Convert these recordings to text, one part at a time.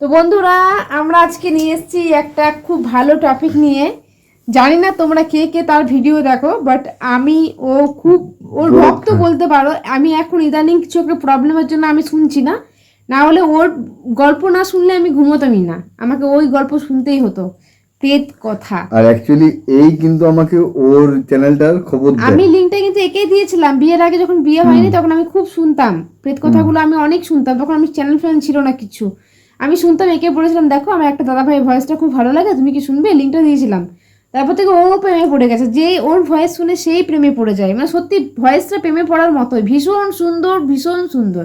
তো বন্ধুরা আমরা আজকে নিয়ে এসেছি একটা খুব ভালো টপিক নিয়ে। জানি না তোমরা কে কে তার ভিডিও দেখো বাট আমি ও খুব ওর ভক্ত বলতে পারো আমি এখন ইদানিং কিছু একটা প্রবলেমের জন্য আমি শুনছি না। না হলে ওর গল্প না শুনলে আমি ঘুমোতামই না। আমাকে ওই গল্প শুনতেই হতো প্রেত কথা। আর অ্যাকচুয়ালি এই কিন্তু আমাকে ওর চ্যানেলটার খবর আমি লিঙ্কটা কিন্তু একেই দিয়েছিলাম। বিয়ের আগে যখন বিয়ে হয়নি তখন আমি খুব শুনতাম। প্রেত কথাগুলো আমি অনেক শুনতাম। তখন আমি চ্যানেল ফ্যান ছিল না কিছু। আমি শুনতাম একে পড়েছিলাম দেখো আমার একটা দাদা ভাই ভয়েসটা খুব ভালো লাগে তুমি কি শুনবে? লিঙ্কটা দিয়েছিলাম। তারপর থেকে ও প্রেমে পড়ে গেছে। যে ওর ভয়েস শুনে সেই প্রেমে পড়ে যায়। মানে সত্যি ভয়েসটা প্রেমে পড়ার মতোই। ভীষণ সুন্দর ভীষণ সুন্দর।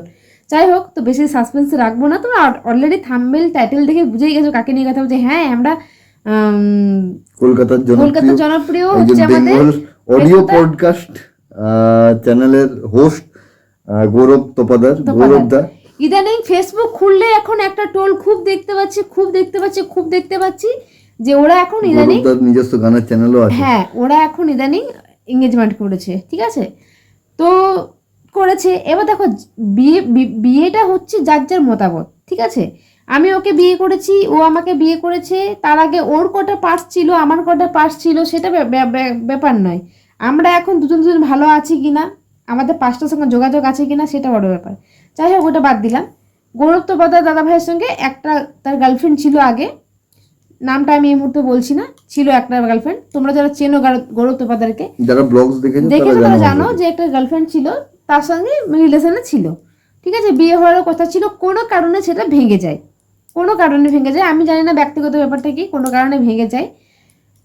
যাই হোক তো বেশি সাসপেন্সে রাখব না। তোমরা অলরেডি থাম্বেল টাইটেল দেখে বুঝেই গেছো কাকে নিয়ে কথা বলছে। হ্যাঁ আমরা কলকাতার কলকাতার জনপ্রিয় হচ্ছে আমাদের অডিও পডকাস্ট চ্যানেলের হোস্ট গৌরব তোপাদার। গৌরব দা। ইদানিং ফেসবুক খুললে এখন একটা টোল খুব দেখতে পাচ্ছি খুব দেখতে পাচ্ছি খুব দেখতে পাচ্ছি যে ওরা এখন ইদানিং নিজস্ব গানের চ্যানেলও আছে। হ্যাঁ ওরা এখন ইদানিং এঙ্গেজমেন্ট করেছে ঠিক আছে? তো করেছে। এবার দেখো বিয়ে বিয়েটা হচ্ছে যার যার মতামত ঠিক আছে? আমি ওকে বিয়ে করেছি ও আমাকে বিয়ে করেছে তার আগে ওর কটা পার্স ছিল আমার কটা পার্স ছিল সেটা ব্যাপ- ব্যাপ- ব্যাপ- ব্যাপার নয়। আমরা এখন দুজন দুজন ভালো আছি কিনা আমাদের পাঁচটার সঙ্গে যোগাযোগ আছে কিনা সেটা বড় ব্যাপার। যাই হোক ওটা বাদ দিলাম। গৌরব তো দাদা ভাইয়ের সঙ্গে একটা তার গার্লফ্রেন্ড ছিল আগে। নামটা আমি এই মুহূর্তে বলছি না ছিল একটা গার্লফ্রেন্ড তোমরা যারা চেনো গার- গৌরব তোপাদারকে যারা ব্লগস দেখেছে দেখে তারা জানো জানো যে একটা গার্লফ্রেন্ড ছিল তার সঙ্গে রিলেশনে ছিল। ঠিক আছে? বিয়ে হওয়ার কথা ছিল কোনো কারণে সেটা ভেঙে যায়। কোনো কারণে ভেঙে যায়। আমি জানি না ব্যক্তিগত ব্যাপারটা কি কোনো কারণে ভেঙে যায়।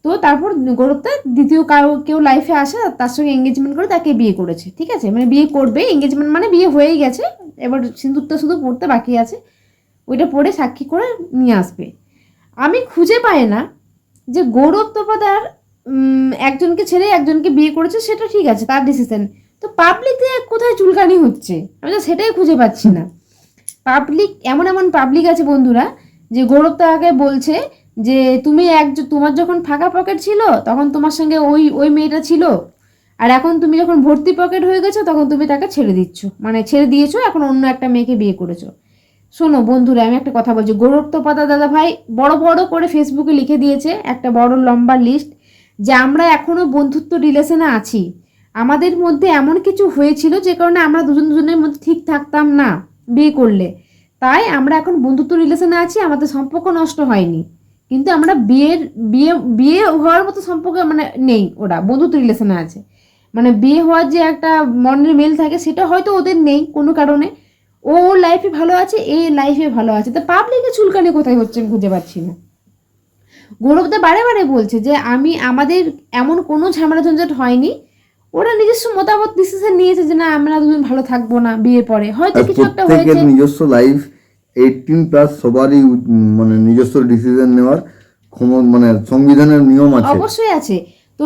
তো তারপর গৌরবটা দ্বিতীয় কারও কেউ লাইফে আসে তার সঙ্গে এঙ্গেজমেন্ট করে তাকে বিয়ে করেছে, ঠিক আছে? মানে বিয়ে করবে এঙ্গেজমেন্ট মানে বিয়ে হয়েই গেছে, এবার সিঁদুরটা শুধু পড়তে বাকি আছে, ওইটা পড়ে সাক্ষী করে নিয়ে আসবে। আমি খুঁজে পাই না যে গৌরব তোপাদার একজনকে ছেড়ে একজনকে বিয়ে করেছে, সেটা ঠিক আছে, তার ডিসিশন তো পাবলিকে কোথায় চুলকানি হচ্ছে? আমি তো সেটাই খুঁজে পাচ্ছি না। পাবলিক এমন এমন পাবলিক আছে বন্ধুরা, যে গৌরব তাকে বলছে যে তুমি এক তোমার যখন ফাঁকা পকেট ছিল, তখন তোমার সঙ্গে ওই ওই মেয়েটা ছিল। আর এখন তুমি যখন ভর্তি পকেট হয়ে গেছো, তখন তুমি তাকে ছেড়ে দিচ্ছ। মানে ছেড়ে দিয়েছ, এখন অন্য একটা মেয়েকে বিয়ে করেছ। শোনো বন্ধুরা, আমি একটা কথা বলছি। গৌরব তোপাদা দাদা ভাই বড় বড় করে ফেসবুকে লিখে দিয়েছে একটা বড় লম্বা লিস্ট যে আমরা এখনও বন্ধুত্ব রিলেশনে আছি। আমাদের মধ্যে এমন কিছু হয়েছিল যে কারণে আমরা দুজন দুজনের মধ্যে ঠিক থাকতাম না বিয়ে করলে। তাই আমরা এখন বন্ধুত্ব রিলেশনে আছি, আমাদের সম্পর্ক নষ্ট হয়নি। কিন্তু আমরা বিয়ের বিয়ে বিয়ে হওয়ার মতো সম্পর্ক মানে নেই ওরা বন্ধুত্ব রিলেশনে আছে। মানে বিয়ে হওয়ার যে একটা মনের মেল থাকে সেটা হয়তো ওদের নেই কোনো কারণে। ও ওর লাইফে ভালো আছে এ লাইফে ভালো আছে। তো পাবলিকে চুলকানি কোথায় হচ্ছে আমি খুঁজে পাচ্ছি না। গৌরবদা বারে বারে বলছে যে আমি আমাদের এমন কোনো ঝামেলা ঝঞ্ঝাট হয়নি। ওরা নিজস্ব মতামত ডিসিশন নিয়েছে যে না আমরা দুজন ভালো থাকব না বিয়ের পরে। হয়তো কিছু একটা হয়েছে। নিজস্ব লাইফ এইটিন প্লাস সবারই মানে নিজস্ব ডিসিশন নেওয়ার ক্ষম মানে সংবিধানের নিয়ম আছে। অবশ্যই আছে। তো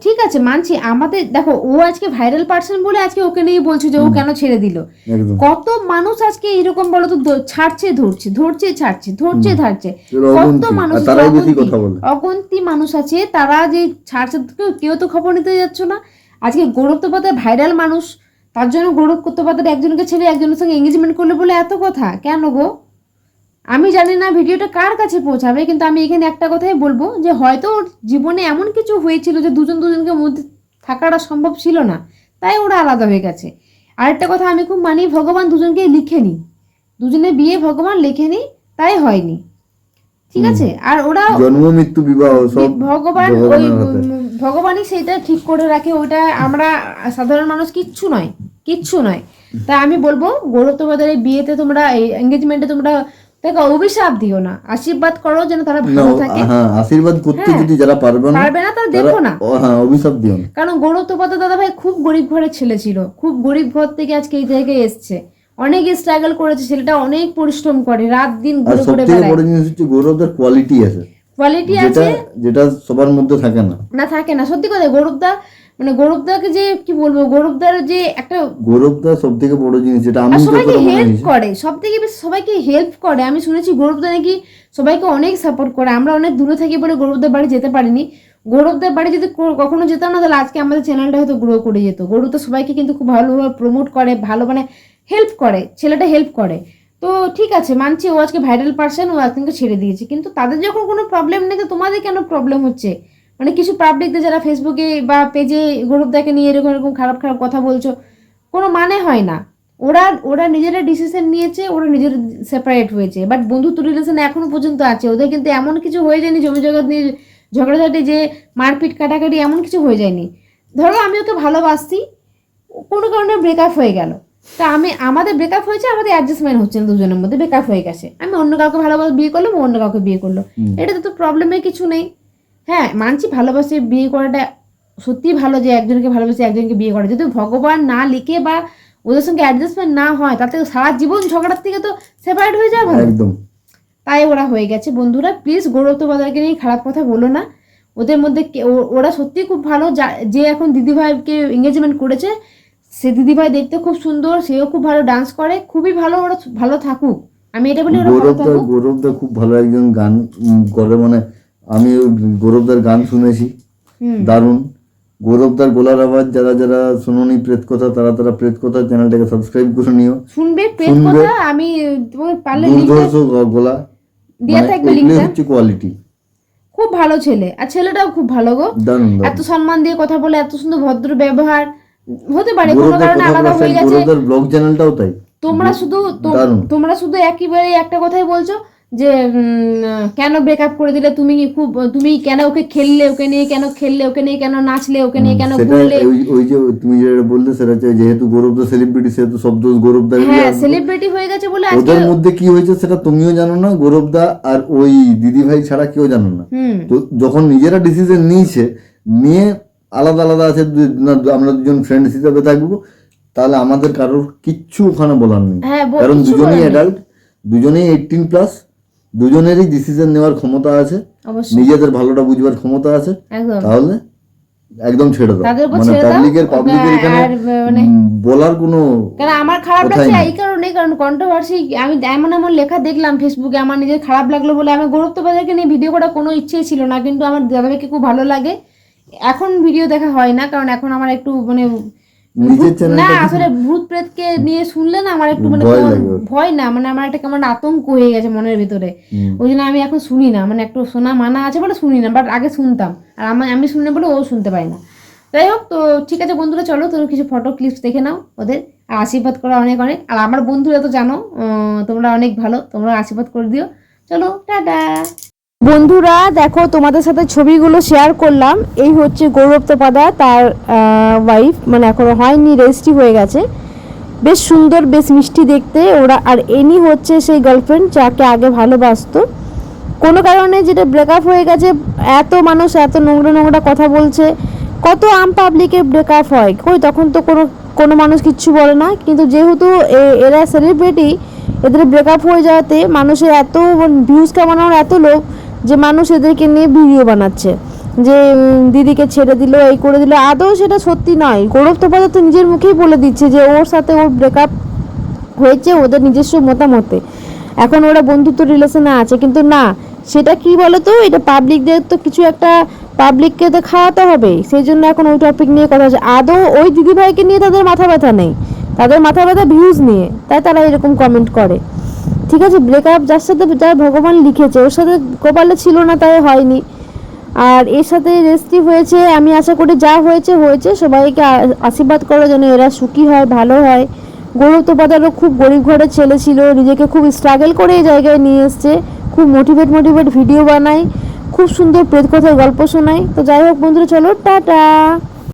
ঠিক আছে মানছি। আমাদের দেখো ও আজকে ভাইরাল পার্সন বলে আজকে ওকে নিয়ে বলছে যে ও কেন ছেড়ে দিল। কত মানুষ আজকে এরকম বলো তো ছাড়ছে ধরছে ধরছে ছাড়ছে ধরছে ধারছে এরা কত মানুষ তারাই বেশি কথা বলে। অগন্তি মানুষ আছে। তারা যে ছাড়ছে কেউ- তো খবর নিতে যাচ্ছ না। আজকে গৌরব তোপাধ্যায় ভাইরাল মানুষ। তার জন্য গৌরব তোপাধ্যায় একজনকে ছেড়ে একজনের সঙ্গে এঙ্গেজমেন্ট করলে বলে এত কথা? কেন গো? আমি জানি না ভিডিওটা কার কাছে পৌঁছাবে, কিন্তু আমি এখানে একটা কথাই বলব যে হয়তো ওর জীবনে এমন কিছু হয়েছিল যে দুজন দুজনকে মধ্যে থাকাটা সম্ভব ছিল না, তাই ওরা আলাদা হয়ে গেছে। আরেকটা কথা আমি খুব মানি ভগবান দুজনকে লিখেনি দুজনে বিয়ে ভগবান লেখেনি, তাই হয়নি। ঠিক আছে? আর ওরা জন্ম মৃত্যু বিবাহ সব ভগবান ওই ভগবানই সেটা ঠিক করে রাখে ওইটা আমরা সাধারণ মানুষ কিচ্ছু নয় কিচ্ছু নয়। তা আমি বলব গৌরব তোমাদের এই বিয়েতে তোমরা এই এঙ্গেজমেন্টে তোমরা তাকে অভিশাপ দিও না আশীর্বাদ করো যেন তারা ভালো থাকে। হ্যাঁ আশীর্বাদ করতে হ্যাঁ। যদি যারা পারবে না পারবে না তারা দেখো না। হ্যাঁ অভিশাপ দিও না। কারণ গৌরব দাদা ভাই খুব গরিব ঘরের ছেলে ছিল খুব গরিব ঘর থেকে আজকে এই জায়গায় এসছে। অনেক স্ট্রাগল করেছে ছেলেটা অনেক পরিশ্রম করে রাত দিন ঘুরে ঘুরে বেড়ায়। বড় জিনিস হচ্ছে গৌরবদের কোয়ালিটি আছে। কোয়ালিটি আছে। যেটা সবার মধ্যে থাকে না। না থাকে না। সত্যি কথা গৌরবদা মানে গৌরবদাকে যে কি বলব গৌরবদার যে একটা গৌরবদা সব থেকে বড় জিনিস যেটা আমি সবাইকে হেল্প করে সব থেকে বেশি সবাইকে হেল্প করে। আমি শুনেছি গৌরবদা নাকি সবাইকে অনেক সাপোর্ট করে। আমরা অনেক দূরে থাকি বলে গৌরবদার বাড়ি যেতে পারিনি। গৌরবদার বাড়ি যদি কখনো যেতাম না তাহলে আজকে আমাদের চ্যানেলটা হয়তো গ্রো করে যেত। গৌরব তো সবাইকে কিন্তু খুব ভালোভাবে প্রমোট করে ভালো মানে হেল্প করে, ছেলেটা হেল্প করে। তো ঠিক আছে, মানছি ও আজকে ভাইরাল পার্সন ও একদিনকে ছেড়ে দিয়েছে। কিন্তু তাদের যখন কোনো প্রবলেম নেই, তো তোমাদের কেন প্রবলেম হচ্ছে? মানে কিছু পাবলিকদের যারা ফেসবুকে বা পেজে গৌরবদাকে নিয়ে এরকম এরকম খারাপ খারাপ কথা বলছো, কোনো মানে হয় না। ওরা ওরা নিজেরা ডিসিশন নিয়েছে, ওরা নিজের সেপারেট হয়েছে। বাট বন্ধুত্ব রিলেশন এখনও পর্যন্ত আছে। ওদের কিন্তু এমন কিছু হয়ে যায়নি, জমি জগৎ নিয়ে ঝগড়াঝাটি যে মারপিট কাটাকাটি এমন কিছু হয়ে যায়নি। ধরো আমি ওকে ভালোবাসছি কোনো কারণে ব্রেকআপ হয়ে গেল। তা আমি আমাদের ব্রেকআপ হয়েছে আমাদের অ্যাডজাস্টমেন্ট হচ্ছে না দুজনের মধ্যে ব্রেকআপ হয়ে গেছে। আমি অন্য কাউকে ভালোবাসে বিয়ে করলাম অন্য কাউকে বিয়ে করল। এটাতে তো প্রবলেমের কিছু নেই। হ্যাঁ মানছি ভালোবাসে বিয়ে করাটা সত্যিই ভালো যে একজনকে ভালোবাসে একজনকে বিয়ে করা। যদি ভগবান না লিখে বা ওদের সঙ্গে অ্যাডজাস্টমেন্ট না হয় তাতে সারা জীবন ঝগড়ার থেকে তো সেপারেট হয়ে ভালো একদম। তাই ওরা হয়ে গেছে। বন্ধুরা প্লিজ গৌরব তোমাদেরকে নিয়ে খারাপ কথা বলো না। ওদের মধ্যে ওরা সত্যি খুব ভালো। যা- যে এখন দিদিভাইকে এঙ্গেজমেন্ট করেছে সে দিদিভাই দেখতে খুব সুন্দর সেও খুব ভালো ডান্স করে খুবই ভালো ওরা ভালো থাকুক। আমি এটা বলি ওরা ভালো গৌরবদা থাকুক। গৌরবদা খুব ভালো একজন গান করে মানে আমি গৌরবদার গান শুনেছি। হুম। দারুণ। গৌরবদার গোলার আওয়াজ যারা যারা শুনুনি প্রেত কথা তারা তারা প্রেত কথা চ্যানেলটাকে সাবস্ক্রাইব করে নিও। শুনবে প্রেম শুনবে। কথা আমি তোমার পারলে লিঙ্কটা দুর্ধর্ষ গ- গলা। দেওয়া মানে থাকবে এগুলোই হচ্ছে কোয়ালিটি খুব ভালো ছেলে। আর ছেলেটাও খুব ভালো গো। দারুণ। এত সম্মান দিয়ে কথা বলে এত সুন্দর ভদ্র ব্যবহার। হতে পারে কোনো কারণে আলাদা হয়ে গেছে। ব্লগ চ্যানেলটাও তাই। তোমরা শুধু তোমরা শুধু একেবারে একটা কথাই বলছো যে কেন ব্রেকআপ করে দিলে তুমি খুব তুমি কেন ওকে খেললে ওকে নিয়ে কেন খেললে ওকে নিয়ে কেন নাচলে ওকে নিয়ে কেন ঘুরলে? ওই যে তুমি যেটা বললে সেটা হচ্ছে যেহেতু গৌরবদা সেলিব্রিটি সেহেতু সব দোষ গৌরবদার হ্যাঁ সেলিব্রিটি হয়ে গেছে বলে ওদের মধ্যে কি হয়েছে সেটা তুমিও জানো না গৌরবদা আর ওই দিদি ভাই ছাড়া কেউ জানো না। তো যখন নিজেরা ডিসিশন নিয়েছে নিয়ে আলাদা আলাদা আছে আমরা দুজন ফ্রেন্ড হিসাবে থাকব। তাহলে আমাদের কারোর কিচ্ছু ওখানে বলার নেই। হ্যাঁ কারণ দুজনেই অ্যাডাল্ট দুজনেই এইটিন প্লাস দুজনেরই ডিসিশন নেওয়ার ক্ষমতা আছে। নিজেদের ভালোটা বুঝবার ক্ষমতা আছে। একদম। তাহলে একদম ছেড়ে দাও। মানে পাবলিকের পাবলিকের এখানে মানে বলার কোনো কারণ আমার খারাপ লাগছে? এই কারণে কারণ কন্ট্রোভার্সি আমি এমন এমন লেখা দেখলাম ফেসবুকে আমার নিজের খারাপ লাগল বলে আমার গৌরব বাজারকে নিয়ে ভিডিও করার কোনো ইচ্ছেই ছিল না কিন্তু আমার দাদাভাইকে খুব ভালো লাগে। এখন ভিডিও দেখা হয় না কারণ এখন আমার একটু মানে না আসলে ভূত প্রেতকে নিয়ে শুনলে না আমার একটু মানে ভয় না মানে আমার একটা কেমন আতঙ্ক হয়ে গেছে মনের ভিতরে। ওই জন্য আমি এখন শুনি না মানে একটু শোনা মানা আছে বলে শুনি না বাট আগে শুনতাম। আর আমার আমি শুনে বলে ও শুনতে পাই না। যাই হোক তো ঠিক আছে বন্ধুরা চলো তোর কিছু ফটো ক্লিপস দেখে নাও ওদের। আর আশীর্বাদ করা অনেক অনেক। আর আমার বন্ধুরা তো জানো তোমরা অনেক ভালো তোমরা আশীর্বাদ করে দিও। চলো টাটা। বন্ধুরা, দেখো তোমাদের সাথে ছবিগুলো শেয়ার করলাম। এই হচ্ছে গৌরব তোপাদা, তার ওয়াইফ মানে এখনও হয়নি রেজিস্ট্রি হয়ে গেছে। বেশ সুন্দর, বেশ মিষ্টি দেখতে। ওরা, আর এনি হচ্ছে সেই গার্লফ্রেন্ড যাকে আগে ভালোবাসতো। কোনো কারণে যেটা ব্রেকআপ হয়ে গেছে, এত মানুষ এত নোংরা নোংরা কথা বলছে, কত আম পাবলিকের ব্রেকআপ হয়। কই, তখন তো কোনো কোনো মানুষ কিচ্ছু বলে না। কিন্তু যেহেতু এরা সেলিব্রিটি এদের ব্রেকআপ হয়ে যাওয়াতে মানুষের এত ভিউজ কামানোর এত লোক যে মানুষ এদেরকে নিয়ে ভিডিও বানাচ্ছে, যে দিদিকে ছেড়ে দিল, এই করে দিল, আদৌ সেটা সত্যি নয়। গৌরব তোপাদা তো নিজের মুখেই বলে দিচ্ছে যে, ওর সাথে ওর ব্রেকআপ হয়েছে, ওদের নিজস্ব মতামতে। এখন ওরা বন্ধুত্ব রিলেশনে আছে, কিন্তু না, সেটা কি বলতো? এটা পাবলিকদের তো কিছু একটা পাবলিককে তো খাওয়াতে হবে। সেই জন্য এখন ওই টপিক নিয়ে কথা হচ্ছে। আদৌ ওই দিদিভাইকে নিয়ে তাদের মাথা ব্যথা নেই? তাদের মাথা ব্যথা ভিউজ নিয়ে। তাই তারা এরকম কমেন্ট করে। ঠিক আছে ব্রেকআপ যার সাথে যার ভগবান লিখেছে, ওর সাথে কপালে ছিল না, তাই হয়নি। আর এর সাথে রেজিস্ট্রি হয়েছে, আমি আশা করি যা হয়েছে হয়েছে, সবাইকে আশীর্বাদ করো যেন এরা সুখী হয়, ভালো হয়। গৌরব খুব গরিব ঘরের ছেলে ছিল, নিজেকে খুব স্ট্রাগল করে এই জায়গায় নিয়ে এসছে, খুব মোটিভেট মোটিভেট ভিডিও বানায়, খুব সুন্দর প্রেত কথার গল্প শোনায়। তো যাই হোক বন্ধুরা, চলো, টাটা!